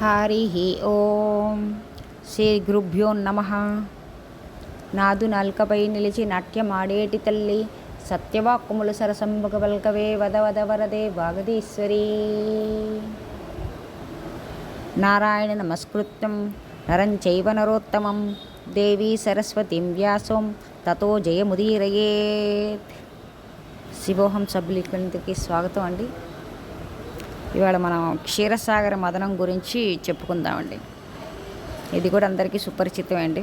హరి ఓం శ్రీ గురుభ్యో నమ. నాదు నల్కపై నిలిచి నాట్యమాడేటి తల్లి సత్యవాక్కుములు సరసంబుగ పల్కవే వద వద వరదే వాగదీశ్వరీ. నారాయణ నమస్కృత్యం నరం చైవ నరోత్తమం దేవీ సరస్వతిం వ్యాసం తతో జయముదీరయేత్. శివోహం సభ్యులకి స్వాగతం అండి. ఇవాళ మనం క్షీరసాగర మదనం గురించి చెప్పుకుందామండి. ఇది కూడా అందరికీ సుపరిచితం అండి.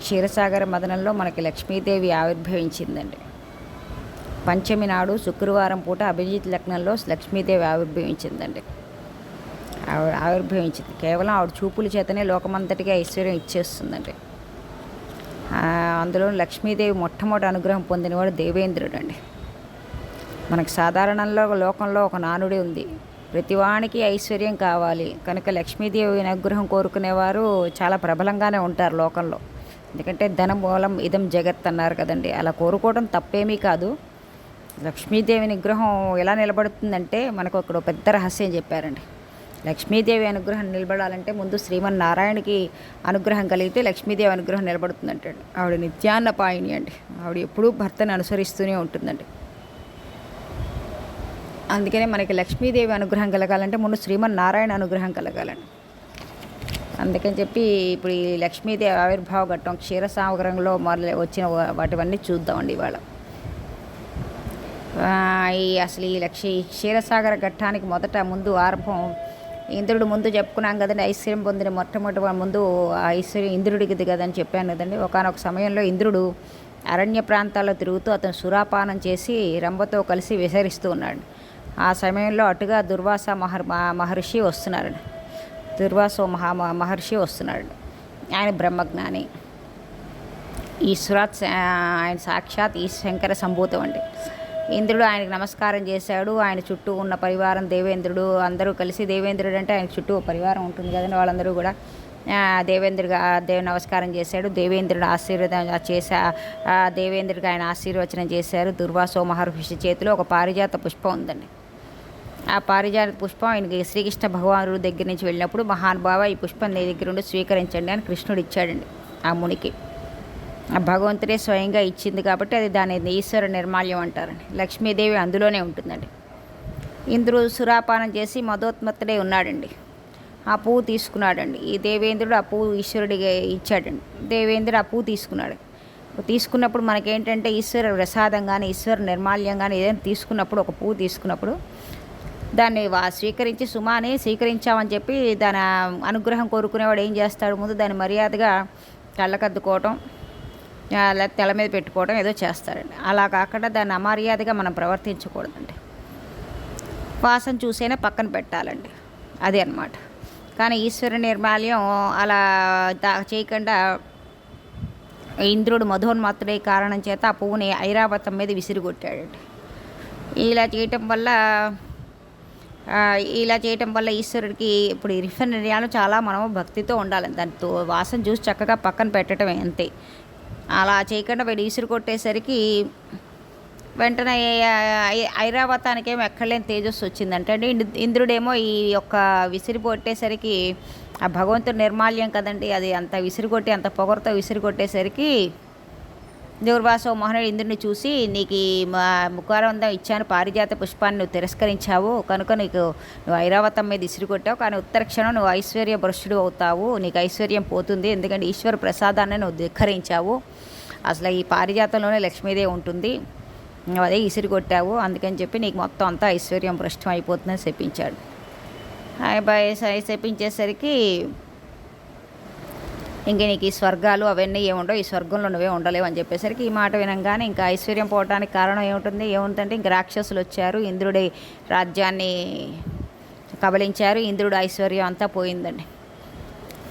క్షీరసాగర మదనంలో మనకి లక్ష్మీదేవి ఆవిర్భవించిందండి. పంచమి నాడు శుక్రవారం పూట అభిజిత్ లగ్నంలో లక్ష్మీదేవి ఆవిర్భవించిందండి. ఆవిడ ఆవిర్భవించింది. కేవలం ఆవిడ చూపుల చేతనే లోకమంతటిగా ఐశ్వర్యం ఇచ్చేస్తుందండి. అందులో లక్ష్మీదేవి మొట్టమొదటి అనుగ్రహం పొందినవాడు దేవేంద్రుడు అండి మనకు సాధారణంలో లోకంలో ఒక నానుడి ఉంది. ప్రతివానికి ఐశ్వర్యం కావాలి. కనుక లక్ష్మీదేవి అనుగ్రహం కోరుకునేవారు చాలా ప్రబలంగానే ఉంటారు లోకంలో. ఎందుకంటే ధనం మూలం ఇదం జగత్ అన్నారు కదండి. అలా కోరుకోవడం తప్పేమీ కాదు. లక్ష్మీదేవి నిగ్రహం ఎలా నిలబడుతుందంటే మనకు ఒక పెద్ద రహస్యం చెప్పారండి. లక్ష్మీదేవి అనుగ్రహం నిలబడాలంటే ముందు శ్రీమన్నారాయణకి అనుగ్రహం కలిగితే లక్ష్మీదేవి అనుగ్రహం నిలబడుతుందంటాడు. ఆవిడ నిత్యాన్న పాయిని అండి. ఆవిడ ఎప్పుడూ భర్తను అనుసరిస్తూనే ఉంటుందండి. అందుకనే మనకి లక్ష్మీదేవి అనుగ్రహం కలగాలంటే ముందు శ్రీమన్నారాయణ అనుగ్రహం కలగాలండి. అందుకని చెప్పి ఇప్పుడు ఈ లక్ష్మీదేవి ఆవిర్భావ ఘట్టం క్షీరసాగరంలో మొదలు వచ్చిన వాటివన్నీ చూద్దామండి ఇవాళ. ఈ అసలు ఈ లక్ష్య ఈ క్షీరసాగర ఘట్టానికి మొదట ముందు ఆరంభం ఇంద్రుడు ముందు చెప్పుకున్నాం కదండి ఐశ్వర్యం పొందిన మొట్టమొదటి ముందు ఐశ్వర్యం ఇంద్రుడికిది కదని చెప్పాను కదండి. ఒకనొక సమయంలో ఇంద్రుడు అరణ్య ప్రాంతాల్లో తిరుగుతూ అతను సురాపానం చేసి రంభతో కలిసి విసరిస్తూ ఉన్నాడు. ఆ సమయంలో అటుగా దుర్వాస మహర్ మహర్షి వస్తున్నాడు. దుర్వాసో మహా మహర్షి వస్తున్నాడు. ఆయన బ్రహ్మజ్ఞాని. ఈశ్వరాత్ ఆయన సాక్షాత్ ఈ శంకర సంభూతం అండి. ఇంద్రుడు ఆయనకు నమస్కారం చేశాడు. ఆయన చుట్టూ ఉన్న పరివారం దేవేంద్రుడు అందరూ కలిసి దేవేంద్రుడు అంటే ఆయన చుట్టూ పరివారం ఉంటుంది కదండి వాళ్ళందరూ కూడా. ఆ, దేవేంద్రుడిగా నమస్కారం చేశాడు. దేవేంద్రుడు ఆశీర్వాదం చేశా దేవేంద్రుడికి ఆయన ఆశీర్వచనం చేశారు. దుర్వాసో మహర్షి చేతిలో ఒక పారిజాత పుష్పం ఉందండి. ఆ పారిజాత పుష్పం ఆయనకి శ్రీకృష్ణ భగవానుడు దగ్గర నుంచి వెళ్ళినప్పుడు మహానుభావ ఈ పుష్పం నీ దగ్గర ఉండి స్వీకరించండి అని కృష్ణుడు ఇచ్చాడండి ఆ మునికి. ఆ భగవంతుడే స్వయంగా ఇచ్చింది కాబట్టి అది దాని ఈశ్వర నిర్మాల్యం అంటారండి. లక్ష్మీదేవి అందులోనే ఉంటుందండి. ఇంద్రుడు సురాపానం చేసి మదోత్మత్తుడే ఉన్నాడండి. ఆ పువ్వు తీసుకున్నాడండి. ఈ దేవేంద్రుడు ఆ పువ్వు ఈశ్వరుడికి ఇచ్చాడండి. దేవేంద్రుడు ఆ పువ్వు తీసుకున్నాడు. తీసుకున్నప్పుడు మనకేంటంటే ఈశ్వర ప్రసాదం కానీ ఈశ్వర నిర్మాల్యం కానీ ఏదైనా తీసుకున్నప్పుడు ఒక పువ్వు తీసుకున్నప్పుడు దాన్ని వా స్వీకరించి సుమాని స్వీకరించామని చెప్పి దాని అనుగ్రహం కోరుకునేవాడు ఏం చేస్తాడు ముందు దాన్ని మర్యాదగా కళ్ళకద్దుకోవటం లేకపోతే తెల మీద పెట్టుకోవడం ఏదో చేస్తాడండి. అలా కాకుండా దాన్ని అమర్యాదగా మనం ప్రవర్తించకూడదండి. వాసన చూసైనా పక్కన పెట్టాలండి. అదే అన్నమాట. కానీ ఈశ్వర నిర్మాల్యం అలా దా చేయకుండా ఇంద్రుడు మధోన్మత్తుడే కారణం చేత ఆ పువ్వుని ఐరావతం మీద విసిరిగొట్టాడండి. ఇలా చేయటం వల్ల ఇలా చేయటం వల్ల ఈశ్వరుడికి ఇప్పుడు ఈ రిఫర్ చాలా మనం భక్తితో ఉండాలి. దాంతో వాసన చూసి చక్కగా పక్కన పెట్టడమే అంతే. అలా చేయకుండా వీడు ఈసురు కొట్టేసరికి వెంటనే ఐ- ఐరావతానికి ఏమో ఎక్కడలేని తేజస్సు వచ్చిందంటే అంటే ఇంద్రుడేమో ఈ యొక్క విసిరి కొట్టేసరికి ఆ భగవంతుడు నిర్మాల్యం కదండి. అది అంత విసిరి కొట్టి అంత పొగరుతో విసిరి కొట్టేసరికి దుర్వాసో మోహనుడు ఇంద్రుని చూసి నీకు ఈ మా ముఖారందం ఇచ్చాను పారిజాత పుష్పాన్ని నువ్వు తిరస్కరించావు. కనుక నీకు నువ్వు ఐరావతం మీద ఇసిరి కొట్టావు. కానీ ఉత్తర క్షణం నువ్వు ఐశ్వర్య భ్రష్టుడు అవుతావు. నీకు ఐశ్వర్యం పోతుంది. ఎందుకంటే ఈశ్వర ప్రసాదాన్ని నువ్వు ధిక్కరించావు. అసలు ఈ పారిజాతంలోనే లక్ష్మీదేవి ఉంటుంది. నువ్వు అదే ఇసిరి కొట్టావు. అందుకని చెప్పి నీకు మొత్తం అంతా ఐశ్వర్యం భ్రష్టం అయిపోతుందని చెప్పించాడు. అబ్బాయి చెప్పించేసరికి ఇంక నీకు ఈ స్వర్గాలు అవన్నీ ఏముండవు ఈ స్వర్గంలో నువ్వే ఉండలేవు అని చెప్పేసరికి ఈ మాట వినంగానే ఇంకా ఐశ్వర్యం పోవడానికి కారణం ఏముంటుంది? ఏముందంటే ఇంక రాక్షసులు వచ్చారు ఇంద్రుడి రాజ్యాన్ని కబలించారు ఇంద్రుడు ఐశ్వర్యం అంతా పోయిందండి.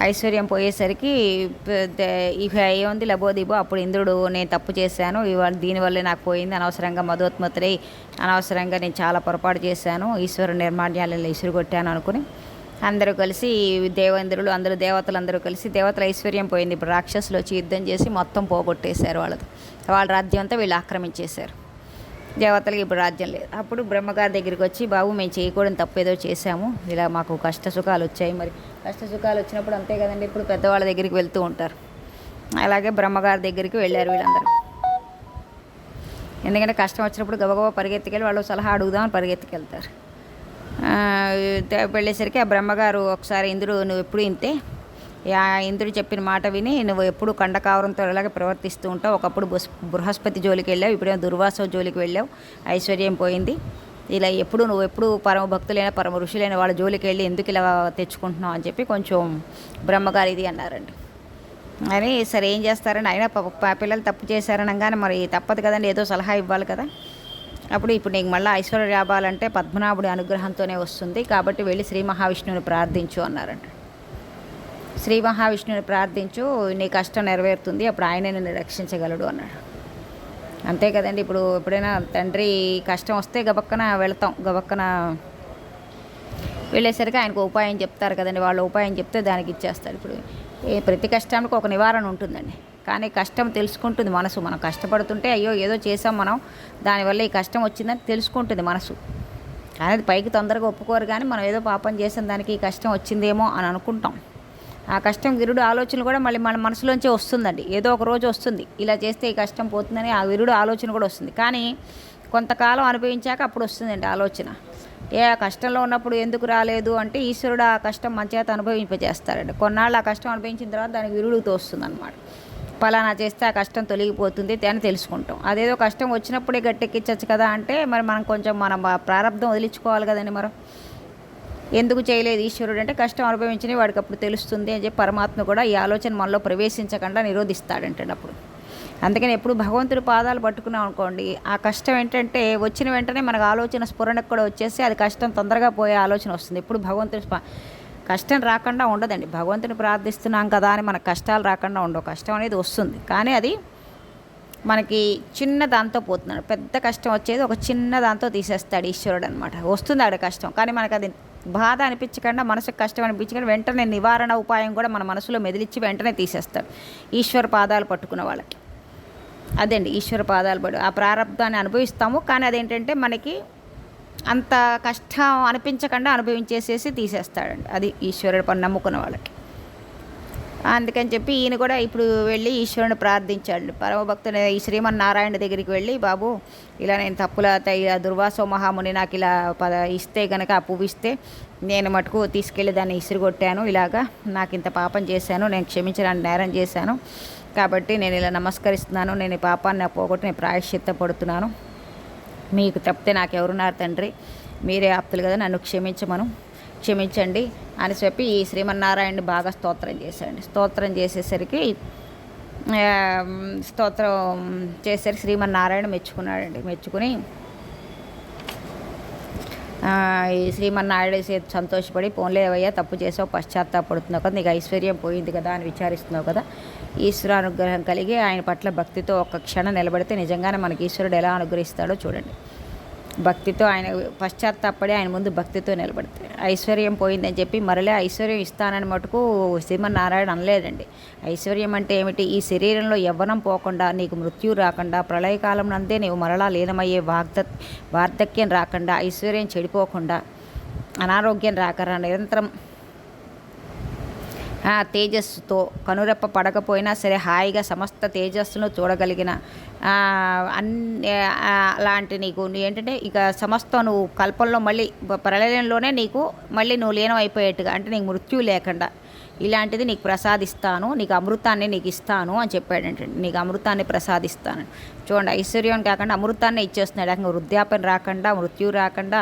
ఐశ్వర్యం పోయేసరికి పెద్ద- ఇక ఏముంది లబోదిబో అప్పుడు ఇంద్రుడు నేను తప్పు చేశాను ఇవాళ దీనివల్లే నాకు పోయింది అనవసరంగా మధోత్మతులై అనవసరంగా నేను చాలా పొరపాటు చేశాను ఈశ్వర నిర్మాణ్యాలను ఇసురు కొట్టాను అనుకుని అందరూ కలిసి దేవేంద్రులు అందరూ దేవతలు అందరూ కలిసి దేవతల ఐశ్వర్యం పోయింది. ఇప్పుడు రాక్షసులు వచ్చి యుద్ధం చేసి మొత్తం పోగొట్టేశారు వాళ్ళది వాళ్ళ రాజ్యం అంతా వీళ్ళు ఆక్రమించేశారు. దేవతలకి ఇప్పుడు రాజ్యం లేదు. అప్పుడు బ్రహ్మగారి దగ్గరికి వచ్చి బాబు మేము చేయకూడని తప్పు ఏదో చేశాము. ఇలా మాకు కష్ట సుఖాలు వచ్చాయి మరి. కష్ట సుఖాలు వచ్చినప్పుడు అంతే కదండి. ఇప్పుడు పెద్దవాళ్ళ దగ్గరికి వెళ్తూ ఉంటారు. అలాగే బ్రహ్మగారి దగ్గరికి వెళ్ళారు వీళ్ళందరూ. ఎందుకంటే కష్టం వచ్చినప్పుడు గబగబా పరిగెత్తుకెళ్ళి వాళ్ళు సలహా అడుగుదామని పరిగెత్తుకెళ్తారు. వెళ్ళేసరికి ఆ బ్రహ్మగారు ఒకసారి ఇంద్రుడు నువ్వు ఎప్పుడు ఇంతే? ఆ ఇంద్రుడు చెప్పిన మాట విని నువ్వు ఎప్పుడు కండకావరంతో ఇలాగే ప్రవర్తిస్తూ ఉంటావు. ఒకప్పుడు బృహస్పతి జోలికి వెళ్ళావు ఇప్పుడేమో దుర్వాస జోలికి వెళ్ళావు. ఐశ్వర్యం పోయింది. ఇలా ఎప్పుడు నువ్వు ఎప్పుడు పరమ భక్తులైన పరమ ఋషులైన వాళ్ళ జోలికి వెళ్ళి ఎందుకు ఇలా తెచ్చుకుంటున్నావు అని చెప్పి కొంచెం బ్రహ్మగారు ఇది అన్నారండి. అని సరే ఏం చేస్తారని? అయినా పిల్లలు తప్పు చేశారనగానే మరి తప్పదు కదండి. ఏదో సలహా ఇవ్వాలి కదా. అప్పుడు ఇప్పుడు నీకు మళ్ళీ ఐశ్వర్య రావాలంటే పద్మనాభుడి అనుగ్రహంతోనే వస్తుంది కాబట్టి వెళ్ళి శ్రీ మహావిష్ణువుని ప్రార్థించు అన్నారంట. శ్రీ మహావిష్ణువుని ప్రార్థించు నీ కష్టం నెరవేరుతుంది అప్పుడు ఆయనే నిన్ను రక్షించగలడు అన్నాడు. అంతే కదండి ఇప్పుడు ఎప్పుడైనా తండ్రి కష్టం వస్తే గబక్కన వెళతాం గబక్కన వెళ్ళేసరికి ఆయనకు ఉపాయం చెప్తారు కదండి వాళ్ళు ఉపాయం చెప్తే దానికి ఇచ్చేస్తారు ఇప్పుడు ప్రతి కష్టానికి ఒక నివారణ ఉంటుందండి. కానీ కష్టం తెలుసుకుంటుంది మనసు. మనం కష్టపడుతుంటే అయ్యో ఏదో చేసాం మనం. దానివల్ల ఈ కష్టం వచ్చిందని తెలుసుకుంటుంది మనసు. కానీ అది పైకి తొందరగా ఒప్పుకోరు కానీ మనం ఏదో పాపం చేసిన దానికి ఈ కష్టం వచ్చిందేమో అని అనుకుంటాం. ఆ కష్టం విరుడు ఆలోచన కూడా మళ్ళీ మన మనసులోంచే వస్తుందండి. ఏదో ఒక రోజు వస్తుంది. ఇలా చేస్తే ఈ కష్టం పోతుందని ఆ విరుడు ఆలోచన కూడా వస్తుంది. కానీ కొంతకాలం అనుభవించాక అప్పుడు వస్తుందండి ఆలోచన. ఏ ఆ కష్టంలో ఉన్నప్పుడు ఎందుకు రాలేదు అంటే ఈశ్వరుడు ఆ కష్టం మంచిగా అనుభవింపజేస్తారండి. కొన్నాళ్ళు ఆ కష్టం అనుభవించిన తర్వాత దానికి విరుడు తోస్తుంది అనమాట పలానా చేస్తే ఆ కష్టం తొలగిపోతుంది అని తెలుసుకుంటాం. అదేదో కష్టం వచ్చినప్పుడే గట్టెక్కించవచ్చు కదా అంటే మరి మనం కొంచెం మనం ప్రారంభం వదిలించుకోవాలి కదండి మనం ఎందుకు చేయలేదు ఈశ్వరుడు అంటే కష్టం అనుభవించిన వాడికి అప్పుడు తెలుస్తుంది అని చెప్పి పరమాత్మ కూడా ఈ ఆలోచన మనలో ప్రవేశించకుండా నిరోధిస్తాడంటాడు అప్పుడు. అందుకని ఎప్పుడు భగవంతుడి పాదాలు పట్టుకున్నాం అనుకోండి ఆ కష్టం ఏంటంటే వచ్చిన వెంటనే మనకు ఆలోచన స్ఫురణకు కూడా వచ్చేసి అది కష్టం తొందరగా పోయే ఆలోచన వస్తుంది. ఎప్పుడు భగవంతుడి కష్టం రాకుండా ఉండదండి. భగవంతుని ప్రార్థిస్తున్నాం కదా అని మనకు కష్టాలు రాకుండా ఉండవు. కష్టం అనేది వస్తుంది. కానీ అది మనకి చిన్న దాంతో పోతున్నాడు. పెద్ద కష్టం వచ్చేది ఒక చిన్న దాంతో తీసేస్తాడు ఈశ్వరుడు అనమాట వస్తుంది ఆడ కష్టం. కానీ మనకు అది బాధ అనిపించకుండా మనసుకు కష్టం అనిపించకుండా వెంటనే నివారణ ఉపాయం కూడా మన మనసులో మెదిలిచ్చి వెంటనే తీసేస్తాడు. ఈశ్వర పాదాలు పట్టుకున్న వాళ్ళకి. అదండి ఈశ్వర పాదాలు పడు ఆ ప్రారంభాన్ని అనుభవిస్తాము. కానీ అదేంటంటే మనకి అంత కష్టం అనిపించకుండా అనుభవించేసేసి తీసేస్తాడండి అది ఈశ్వరుడు పని నమ్ముకున్న వాళ్ళకి. అందుకని చెప్పి ఈయన కూడా ఇప్పుడు వెళ్ళి ఈశ్వరుని ప్రార్థించాడు. పరమభక్తుని ఈ శ్రీమన్నారాయణ దగ్గరికి వెళ్ళి బాబు ఇలా నేను తప్పుల తయ్య దుర్వాసో మహాముని నాకు ఇలా పద ఇస్తే కనుక ఆ పువ్వు ఇస్తే నేను మటుకు తీసుకెళ్ళి దాన్ని ఇసిరిగొట్టాను. ఇలాగా నాకు ఇంత పాపం చేశాను. నేను క్షమించడానికి నేరం చేశాను. కాబట్టి నేను ఇలా నమస్కరిస్తున్నాను. నేను ఈ పాపాన్ని పోగొట్టి నేను ప్రాయశ్చిత్త పడుతున్నాను మీకు తప్పితే నాకెవరున్నారు తండ్రి? మీరే ఆప్తులు కదా నన్ను క్షమించమను. క్షమించండి అని చెప్పి ఈ శ్రీమన్నారాయణ బాగా స్తోత్రం చేశాడు స్తోత్రం చేసేసరికి స్తోత్రం చేసరికి శ్రీమన్నారాయణ మెచ్చుకున్నాడండి. మెచ్చుకుని ఆ, ఈ సే- సంతోషపడి పోన్లేవయ్యా తప్పు చేసావు పశ్చాత్తాపడుతున్నావు కదా నీకు ఐశ్వర్యం పోయింది కదా అని విచారిస్తున్నావు కదా. ఈశ్వరానుగ్రహం కలిగి ఆయన పట్ల భక్తితో ఒక్క క్షణం నిలబడితే నిజంగానే మనకి ఈశ్వరుడు ఎలా అనుగ్రహిస్తాడో చూడండి. భక్తితో ఆయన పశ్చాత్తాపడి ఆయన ముందు భక్తితో నిలబడితే ఐశ్వర్యం పోయిందని చెప్పి మరలే ఐశ్వర్యం ఇస్తానని మటుకు శ్రీమన్నారాయణ అనలేదండి. ఐశ్వర్యం అంటే ఏమిటి? ఈ శరీరంలో యవ్వనం పోకుండా నీకు మృత్యు రాకుండా ప్రళయకాలం నందే నీవు మరలా లీనమయ్యే వాగ్ద వార్ధక్యం రాకుండా ఐశ్వర్యం చెడిపోకుండా అనారోగ్యం రాకుండా నిరంతరం తేజస్సుతో కనురెప్ప పడకపోయినా సరే హాయిగా సమస్త తేజస్సును చూడగలిగిన అన్ని అలాంటి నీకు నీ ఏంటంటే ఇక సమస్తం నువ్వు కల్పంలో మళ్ళీ ప్రళయంలోనే నీకు మళ్ళీ నువ్వు లీనం అయిపోయేట్టుగా అంటే నీకు మృత్యు లేకుండా ఇలాంటిది నీకు ప్రసాదిస్తాను నీకు అమృతాన్ని నీకు ఇస్తాను అని చెప్పాడంటే నీకు అమృతాన్ని ప్రసాదిస్తాను చూడండి ఐశ్వర్యం కాకుండా అమృతాన్ని ఇచ్చేస్తున్నాడు. ఏకంగా వృద్ధాపన రాకుండా మృత్యు రాకుండా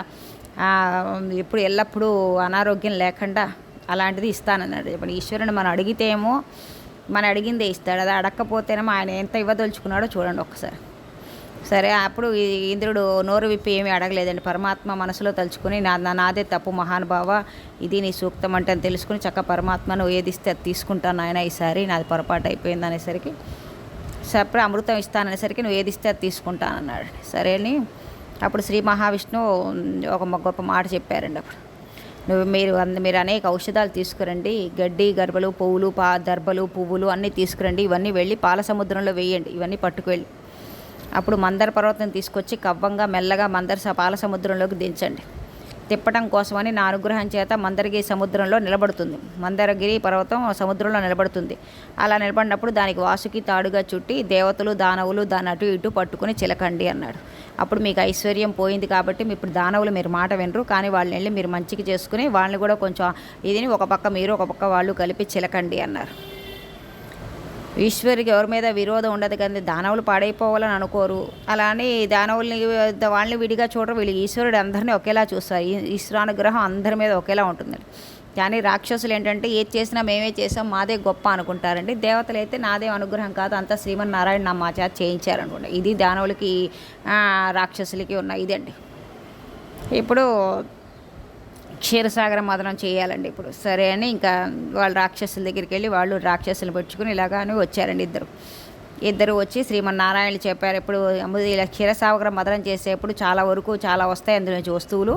ఎప్పుడు ఎల్లప్పుడూ అనారోగ్యం లేకుండా అలాంటిది ఇస్తానన్నాడు. ఇప్పుడు ఈశ్వరుని మనం అడిగితే ఏమో మనం అడిగిందే ఇస్తాడు. అది అడగకపోతేనేమో ఆయన ఎంత ఇవ్వదలుచుకున్నాడో చూడండి ఒక్కసారి సరే అప్పుడు ఇంద్రుడు నోరు విప్పి ఏమీ అడగలేదండి. పరమాత్మ మనసులో తలుచుకుని నా నాదే తప్పు మహానుభావ. ఇది నీ సూక్తం అంటే అని తెలుసుకుని చక్క పరమాత్మను ఏదిస్తే అది తీసుకుంటాను ఆయన ఈసారి నాది పొరపాటు అయిపోయింది అనేసరికి సప్పుడు అమృతం ఇస్తాననేసరికి నువ్వు ఏదిస్తే అది తీసుకుంటానన్నాడు. సరే అని అప్పుడు శ్రీ మహావిష్ణువు ఒక గొప్ప మాట చెప్పారండి అప్పుడు. నువ్వు మీరు అంద మీరు అనేక ఔషధాలు తీసుకురండి. గడ్డి గర్భలు పువ్వులు పా దర్భలు పువ్వులు అన్నీ తీసుకురండి. ఇవన్నీ వెళ్ళి పాల సముద్రంలో వేయండి. ఇవన్నీ పట్టుకువెళ్ళి. అప్పుడు మందర పర్వతం తీసుకొచ్చి కవ్వంగా మెల్లగా మందర స- పాల సముద్రంలోకి దించండి. తిప్పటం కోసమని నా అనుగ్రహం చేత మందరగిరి సముద్రంలో నిలబడుతుంది. మందరగిరి పర్వతం సముద్రంలో నిలబడుతుంది. అలా నిలబడినప్పుడు దానికి వాసుకి తాడుగా చుట్టి దేవతలు దానవులు దాన్ని అటు ఇటు పట్టుకుని చిలకండి అన్నాడు. అప్పుడు మీకు ఐశ్వర్యం పోయింది కాబట్టి మీ ఇప్పుడు దానవులు మీరు మాట వినరు. కానీ వాళ్ళని వెళ్ళి మీరు మంచికి చేసుకుని వాళ్ళని కూడా కొంచెం ఇదిని ఒక పక్క మీరు ఒక పక్క వాళ్ళు కలిపి చిలకండి అన్నారు. ఈశ్వరుడికి ఎవరి మీద విరోధం ఉండదు కానీ దానవులు పాడైపోవాలని అనుకోరు. అలా అని దానవుల్ని వాళ్ళని విడిగా చూడరు. వీళ్ళు ఈశ్వరుడు అందరినీ ఒకేలా చూస్తారు. ఈ- ఈశ్వరానుగ్రహం అందరి మీద ఒకేలా ఉంటుంది. కానీ రాక్షసులు ఏంటంటే ఏది చేసినా మేమే చేసాం మాదే గొప్ప అనుకుంటారండి. దేవతలు అయితే నాదే అనుగ్రహం కాదు అంతా శ్రీమన్నారాయణ నా మా చేత చేయించారనుకుంటా ఇది దానవులకి రాక్షసులకి ఉన్న ఇదండి. ఇప్పుడు క్షీరసాగర మదనం చేయాలండి ఇప్పుడు. సరే అని ఇంకా వాళ్ళు రాక్షసుల దగ్గరికి వెళ్ళి వాళ్ళు రాక్షసులు పెట్టుకుని ఇలాగానే వచ్చారండి ఇద్దరు. ఇద్దరు వచ్చి శ్రీమన్నారాయణలు చెప్పారు ఇప్పుడు ఇలా క్షీరసాగర మదనం చేసేప్పుడు చాలా వరకు చాలా వస్తాయి అందులో నుంచి వస్తువులు.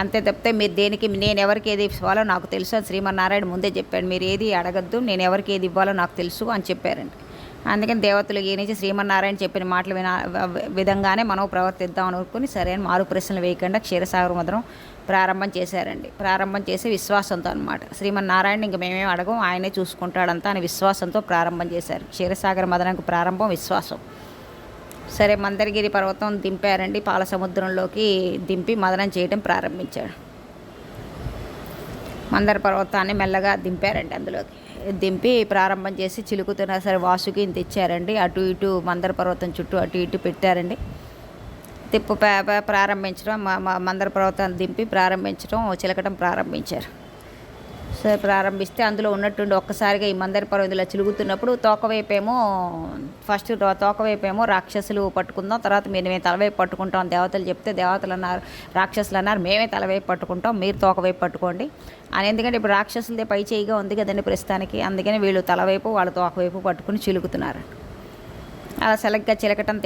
అంతే తప్పితే మీరు దేనికి నేను ఎవరికి ఏది ఇవ్వాలో నాకు తెలుసు అని శ్రీమన్నారాయణ ముందే చెప్పాడు. మీరు ఏది అడగద్దు నేను ఎవరికి ఏది ఇవ్వాలో నాకు తెలుసు అని చెప్పారండి. అందుకని దేవతలు ఈ శ్రీమన్నారాయణ చెప్పిన మాటలు విన విధంగానే మనం ప్రవర్తిద్దాం అనుకుని సరే అని మారు ప్రశ్నలు వేయకుండా క్షీరసాగర మదనం ప్రారంభం చేశారండి. ప్రారంభం చేసి విశ్వాసంతో అనమాట శ్రీమన్నారాయణ ఇంక మేమేం అడగం ఆయనే చూసుకుంటాడంతా అని విశ్వాసంతో ప్రారంభం చేశారు. క్షీరసాగర మదనకు ప్రారంభం విశ్వాసం. సరే మందరగిరి పర్వతం దింపారండి. పాల సముద్రంలోకి దింపి మదనం చేయడం ప్రారంభించాడు. మందర పర్వతాన్ని మెల్లగా దింపారండి అందులోకి. దింపి ప్రారంభం చేసి చిలుకుతున్న సరే వాసుకి ఇచ్చారండి. అటు ఇటు మందర పర్వతం చుట్టూ అటు ఇటు పెట్టారండి. తిప్పు ప్రారంభించడం మందర పర్వతాన్ని దింపి ప్రారంభించడం చిలకటం ప్రారంభించారు. సో ప్రారంభిస్తే అందులో ఉన్నట్టుండి ఒక్కసారిగా ఈ మందర పర్వతం ఇలా చిలుగుతున్నప్పుడు తోకవైపేమో ఫస్ట్ తోకవైపేమో రాక్షసులు పట్టుకుందాం తర్వాత మీరు మేము తలవైపు పట్టుకుంటాం దేవతలు చెప్తే దేవతలు అన్నారు రాక్షసులు అన్నారు మేమే తలవైపు పట్టుకుంటాం మీరు తోకవైపు పట్టుకోండి అని. ఎందుకంటే ఇప్పుడు రాక్షసులదే పై చేయిగా ఉంది కదండి ప్రస్తుతానికి అందుకని వీళ్ళు తలవైపు వాళ్ళ తోకవైపు పట్టుకుని చిలుకుతున్నారు అలా సరిగ్గా చిలకటం